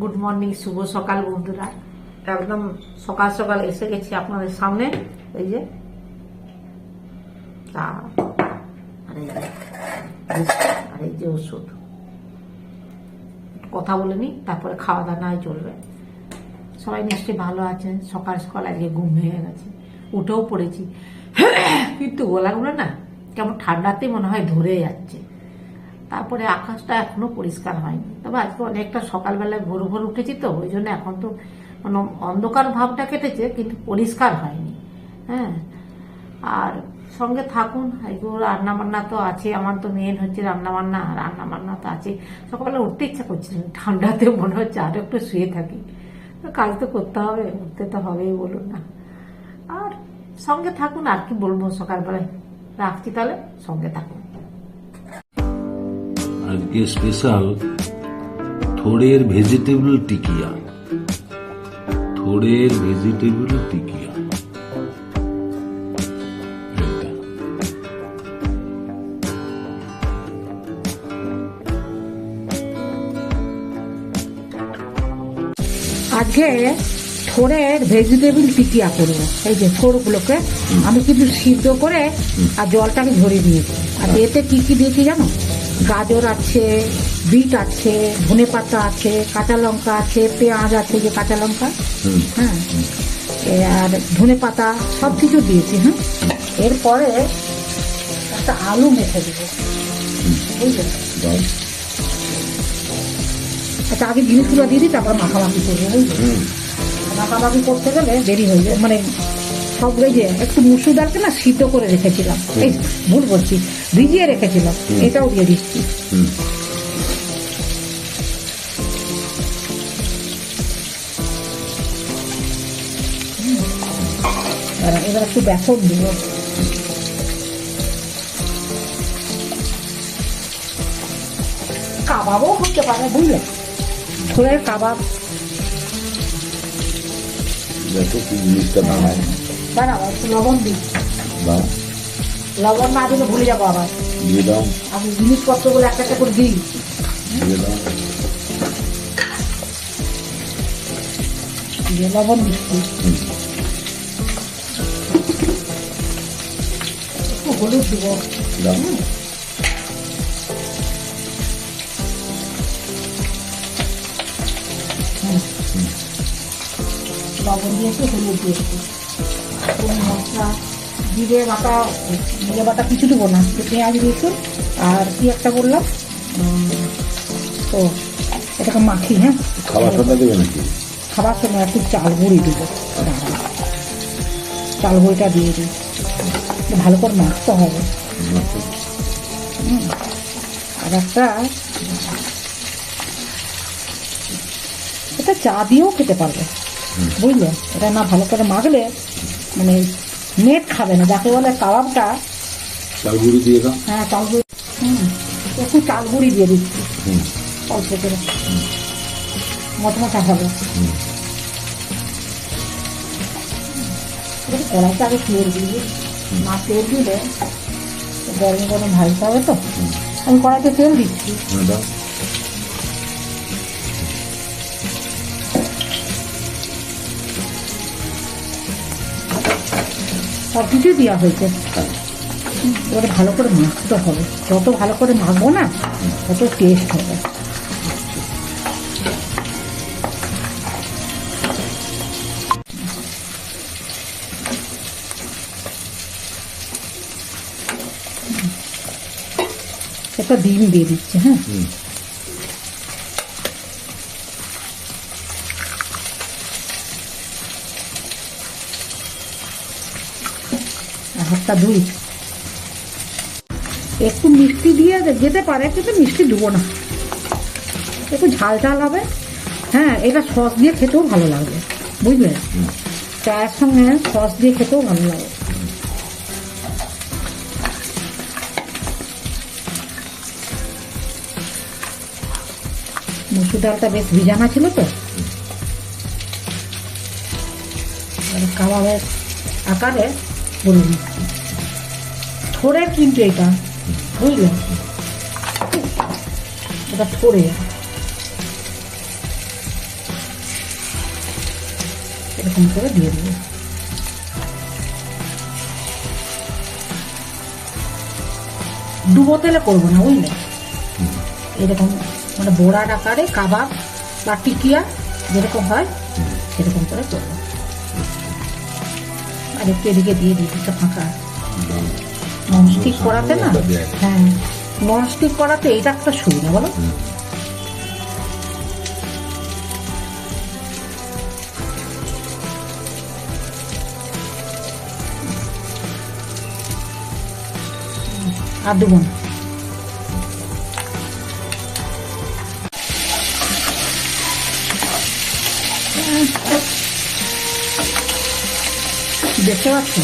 Good morning শুভ সকাল বন্ধুরা। একদম সকাল সকাল এসে গেছি আপনাদের সামনে। এই যে আর এই যে ওষুধ। কথা বলে নি তারপরে খাওয়া দাওয়া নাই চলবে। সবাই নিশ্চয়ই ভালো আছেন। সকাল সকাল আজকে ঘুম ভেঙে গেছে। উঠেও পড়েছি। কিন্তু গোলাগুলো না কেমন ঠান্ডাতে মনে হয় ধরে যাচ্ছে। তারপরে আকাশটা এখনও পরিষ্কার হয়নি। তবে আজকে অনেকটা সকালবেলায় ভোর ভোর উঠেছি তো, ওই জন্য এখন তো মানে অন্ধকার ভাবটা কেটেছে, কিন্তু পরিষ্কার হয়নি। হ্যাঁ। আর সঙ্গে থাকুন এগুলো রান্না বান্না তো আছে, আমার তো মেন হচ্ছে রান্না বান্না রান্না বান্না তো আছে। সকালে উঠতে ইচ্ছা করছিল ঠান্ডাতে মনে হচ্ছে আরও একটু শুয়ে থাকি। কাজ তো করতে হবে, উঠতে তো হবেই বলুন না। আর সঙ্গে থাকুন, আর কি বলব সকালবেলায়? রাখছি তাহলে, সঙ্গে থাকুন। আজকে স্পেশাল থোড়ের ভেজিটেবল টিকিয়া। থোড়ের ভেজিটেবল টিকিয়া। আজকে থোড়ের ভেজিটেবল টিকিয়া করব। এই যে থোড়গুলোকে আমি কিন্তু সিদ্ধ করে আর জলটাকে ঝরিয়ে দিয়েছি আর এতে কি কি দিয়েছি জানো? গাজর আছে বিট আছে ধনে পাতা আছে কাঁচা লঙ্কা আছে পেঁয়াজ আছে যে কাঁচা লঙ্কা। হ্যাঁ। আর ধনে পাতা সব কিছু দিয়েছি হ্যাঁ। এরপরে একটা আলু মেখে দেবো। আচ্ছা আগে জিনিসগুলো দিয়ে দিই তারপর মাখামাখি করব বুঝলে? মাখামাখি করতে গেলে দেরি হয়ে যায় মানে সব ওই একটু মুসুর ডালকে না সিদ্ধ করে রেখেছিলাম। এই ভুল বলছি ভিজিয়ে রেখেছিলাম। এটাও দিয়ে দিচ্ছি। এবার একটু বেসন দিব। কাবাবও হতে পারে বুঝলে? ছোলের কাবাব। দেখো কি জিনিসটা বানায়। বানাবো একটু লবণ দিই। দাও। লবণ না দিলে ভুলে যাব আবার। দিয়ে দাও। আমি জিনিসপত্রগুলো একটা একটা করে দিই। দিয়ে দাও। দিয়ে লবণ দিচ্ছি। একটু হলুদ দিব। দাও। লবণ দিয়েছি হলুদ দিয়েছি কোন মশলা জিরে বাটা জিরে বাটা কিছু দেবো না পেঁয়াজ দিয়েছি আর কি একটা বললাম তো এটাকে মাখি হ্যাঁ? খাবার দেবে নাকি? খাবার সময় একটু চাল গুঁড়ি দেবো। চাল গুঁড়িটা দিয়ে দিই। ভালো করে মাখতে হবে। আর একটা এটা চা দিয়েও খেতে পারবে। বুঝলে? এটা না ভালো করে মাখলে মানে নেট খাবে না যাকে বলে কাবাবটা। চাল গুঁড়ি দিয়ে দাও। হ্যাঁ চাল গুঁড়ি হুম একটু চাল গুঁড়ি দিয়ে দিচ্ছি। অল্প করে। মটমটা হবে। কড়াইটা আগে তেল দিয়ে না তেল দিলে গরম গরম ভাজতে হবে তো। আমি কড়াইতে তেল দিচ্ছি। হ্যাঁ, দাও। সব কিছুই দেওয়া হয়েছে। হ্যাঁ এবারে ভালো করে মাখতে হবে। যত ভালো করে মাখবো না, তত টেস্ট হবে। একটা ডিম দিয়ে দিচ্ছে হ্যাঁ? আর ধুই। একটু মিষ্টি দিয়ে যেতে পারে, কিন্তু মিষ্টি দেবো না। একটু ঝাল ঝাল হবে। হ্যাঁ এটা সস দিয়ে খেতেও ভালো লাগবে, বুঝলে? চায়ের সঙ্গে সস দিয়ে খেতেও ভালো লাগে। মুসুর ডালটা বেশ ভিজানা ছিল তো? কাবাবের আকারে বলে দিচ্ছি থোড়ের কিন্তু এটা বুঝলে এটা থোড়ে এরকম করে দিয়ে দেবো। ডুবো তেলে করব না বুঝলে এরকম মানে বোড়ার আকারে কাবাব বা টিকিয়া যেরকম হয়, সেরকম করে করব। আর একটু এদিকে দিয়ে দিই একটা ফাঁকা। ননস্টিক করাতে না? হ্যাঁ ননস্টিক করাতে এটা একটা সুবিধা বলো। আর না দেখতে পাচ্ছ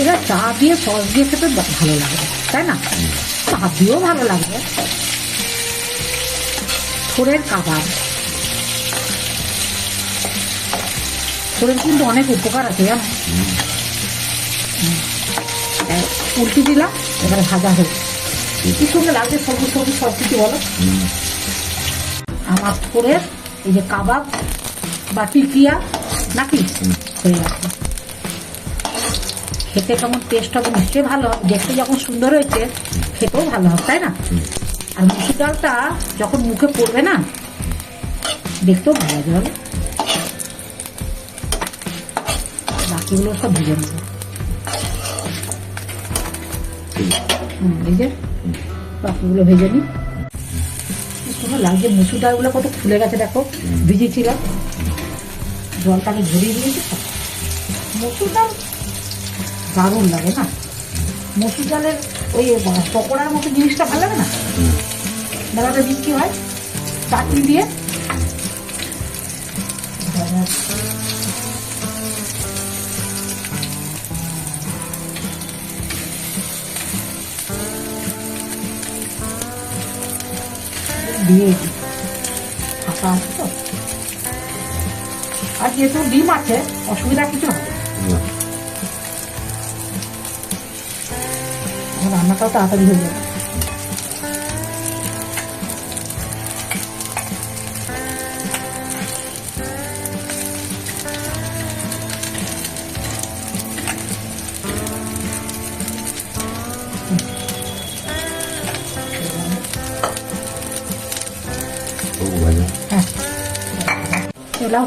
এটা চা দিয়ে সস দিয়ে খেতে ভালো লাগবে তাই না? চা দিয়েও ভালো লাগবে থোড়ের কাবাব। থোড়ের কিন্তু অনেক উপকার আছে, জানো? এই উল্টি দিলাম, এবারে ভাজা হোক কি সুন্দর লাগছে সবুজ সবুজ সব কিছু বলো? আমার করে এই যে কাবাব বা টিকিয়া, নাকি? হয়ে গেছে খেতে কেমন টেস্ট হবে নিশ্চয়ই ভালো হবে। দেখতে যখন সুন্দর হয়েছে, খেতেও ভালো হবে, তাই না? আর মুসুর ডালটা যখন মুখে পড়বে না, দেখতেও ভালো লাগবে বাকিগুলো সব ভেজে নেব। যে, বাকিগুলো ভেজে সুন্দর লাগছে মুসুর ডালগুলো কত ফুলে গেছে, দেখো। ভিজেছিলাম জলটাকে ঝরিয়ে দিয়েছি। মসুর ডাল দারুণ লাগে না? মসুর ডালের ওই পকোড়ার মতো জিনিসটা ভালো লাগে না? দিন কি হয়? চাটনি দিয়ে? দিয়ে। ফাঁকা আছে তো? আর যেহেতু ডিম আছে, অসুবিধা কিছু হবে রান্নাটাও তাড়াতাড়ি হয়ে যাবে। হ্যাঁ।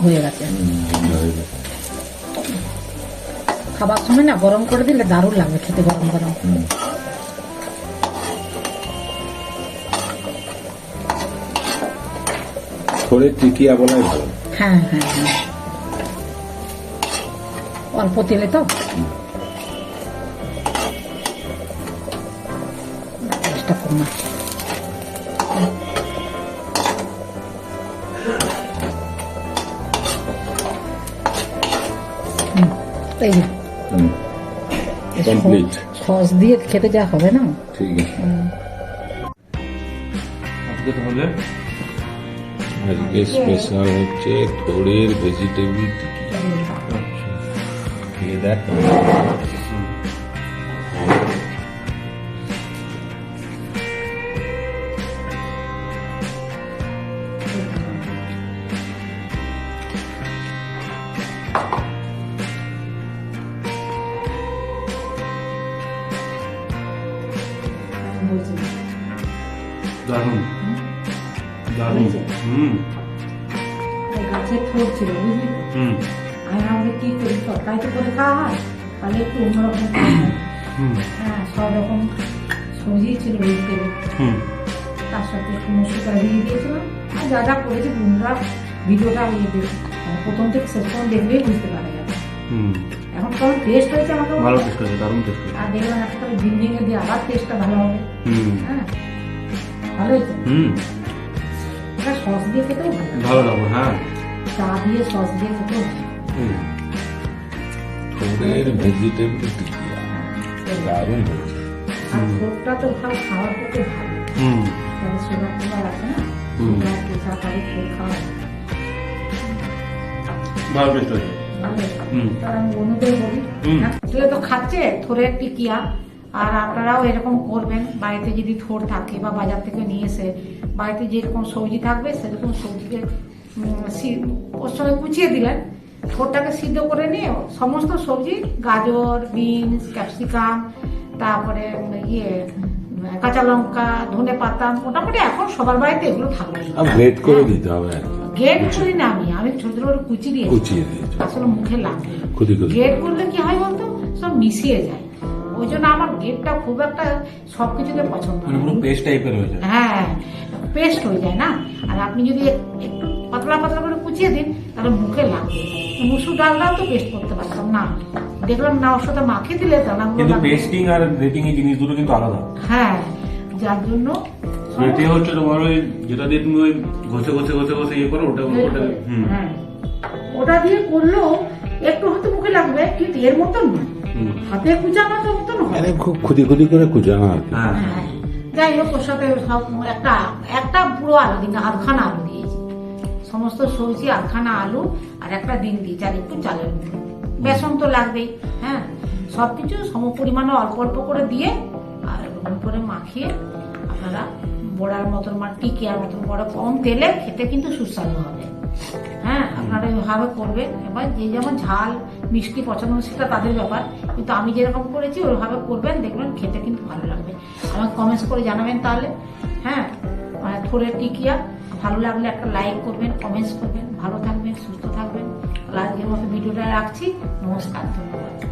হয়ে গেছে। খাবার সময় না গরম করে দিলে দারুণ লাগবে খেতে গরম গরম। থোড়ের টিকিয়া বলাই ভালো। হ্যাঁ হ্যাঁ হ্যাঁ। অল্প তেলে তো? চেষ্টা করুন এই যে। সস দিয়ে খেতে যা হবে না? ঠিক আছে। আজকে তাহলে আজকে স্পেশাল হচ্ছে থোড়ের ভেজিটেবল টিকিয়া খেয়ে দেখ। দারুণ দারুণ? হুম। গাছে থোর ছিল বুঝলি? হুম। আমি ভাবছি কি করি? তরকারি তো করে খাওয়া হয়। তাহলে একটু অন্যরকম হয়। সব রকম সবজি ছিল ভেজিটেবল হুম। তার সাথে মসুরটা দিয়ে দিয়েছিলাম। আর যা যা করেছে বন্ধুরা ভিডিওটা ইয়ে দেখে মানে প্রথম থেকে শেষ পর্যন্ত দেখলেই বুঝতে পারা যাবে। এখন কেমন টেস্ট হয়েছে আমাকে ভালো টেস্ট হয়েছে দারুণ টেস্ট হয়েছে। আর দেখলাম একটা করে ডিম দিয়ে আবার টেস্টটা ভালো হবে। হ্যাঁ। ভালো হয়েছে? হুম। এটা সস দিয়ে খেতেও ভালো লাগবে হ্যাঁ। চা দিয়ে সস দিয়ে খেতেও ভালো হুম। থোড়ের ভেজিটেবল টিকিয়া দারুণ হয়েছে। আর। তো ভালো খাওয়ার পক্ষে ভালো। হুম। তাহলে সুগার টুগার আছে না? সুগার প্রেশার তাহলে থোর খাওয়া ভালো টেস্ট হয়েছে। তার আমি বন্ধুদের বলি হুম। হ্যাঁ, তো খাচ্ছে থোরের টিকিয়া আর আপনারাও এরকম করবেন বাড়িতে যদি থোর থাকে বা বাজার থেকে নিয়ে এসে বাড়িতে যেরকম সবজি থাকবে সেরকম সবজিকে ওর সঙ্গে কুচিয়ে দিলেন। ঠোঁটটাকে সিদ্ধ করে নিয়ে সমস্ত সবজি গাজর বিনস ক্যাপসিকাম তারপরে ইয়ে কাঁচা লঙ্কা ধনে পাতা মোটামুটি এখন সবার বাড়িতে এগুলো থাকবে। গ্রেট করে দিতে হবে আর গেট করি না আমি আমি ছোট ছোট করে কুচি দিয়েছি। কুচিয়ে দিয়েছ। আসলে মুখে লাগবে ক্ষতি গেট করলে কি হয় বলতো? সব মিশিয়ে যায়। ওই জন্য আমার গেটটা খুব একটা সব কিছুতে পছন্দ মানে পুরো না। পেস্ট টাইপের হয়ে যায়। হ্যাঁ পেস্ট হয়ে যায় না? আর আপনি যদি একটু পাতলা পাতলা করে কুচিয়ে দিন তাহলে মুখে লাগবে। মুসুর ডালটাও তো পেস্ট করতে পারতাম না। দেখলাম না ওর সাথে মাখিয়ে দিলে দানাগুলো কিন্তু। পেস্টিং আর গ্রেটিং এই জিনিস দুটো কিন্তু আলাদা। হ্যাঁ যার জন্য গ্রেটিং হচ্ছে তোমার ওই যেটা দিয়ে তুমি ওই ঘষে ঘষে ঘষে ঘষে ইয়ে করো ওটা ওটা হুম। হ্যাঁ। ওটা দিয়ে করলেও একটু হয়তো মুখে লাগবে কিন্তু এর মতন না। হাতে কুচানোর মতন হয়। খুব ক্ষতি ক্ষতি করে কুচানো আর কি। হ্যাঁ। হ্যাঁ। যাই হোক ওর সাথে সব একটা একটা পুরো আলু দিন, আধখানা আলু দিয়েছি। সমস্ত সবজি, আধখানা আলু আর একটা ডিম দিয়েছি, আর একটু চালের বেসন তো লাগবেই হ্যাঁ? সব কিছু সম পরিমাণে অল্প অল্প করে দিয়ে আর এরকম করে মাখিয়ে আপনারা বড়ার মতন মানে টিকিয়ার মতন বড় কম তেলে খেতে কিন্তু সুস্বাদু হবে। হ্যাঁ? আপনারা এইভাবে করবেন। এবার যে যেমন ঝাল, মিষ্টি পছন্দ সেটা তাদের ব্যাপার। কিন্তু আমি যেরকম করেছি, ওইভাবে করবেন, দেখবেন খেতে কিন্তু ভালো লাগবে। আমাকে কমেন্টস করে জানাবেন তাহলে। হ্যাঁ থোড়ের টিকিয়া, ভালো লাগলে একটা লাইক করবেন কমেন্টস করবেন। ভালো থাকবেন, সুস্থ থাকবেন। আজকের মতো ভিডিওটা রাখছি। নমস্কার, ধন্যবাদ।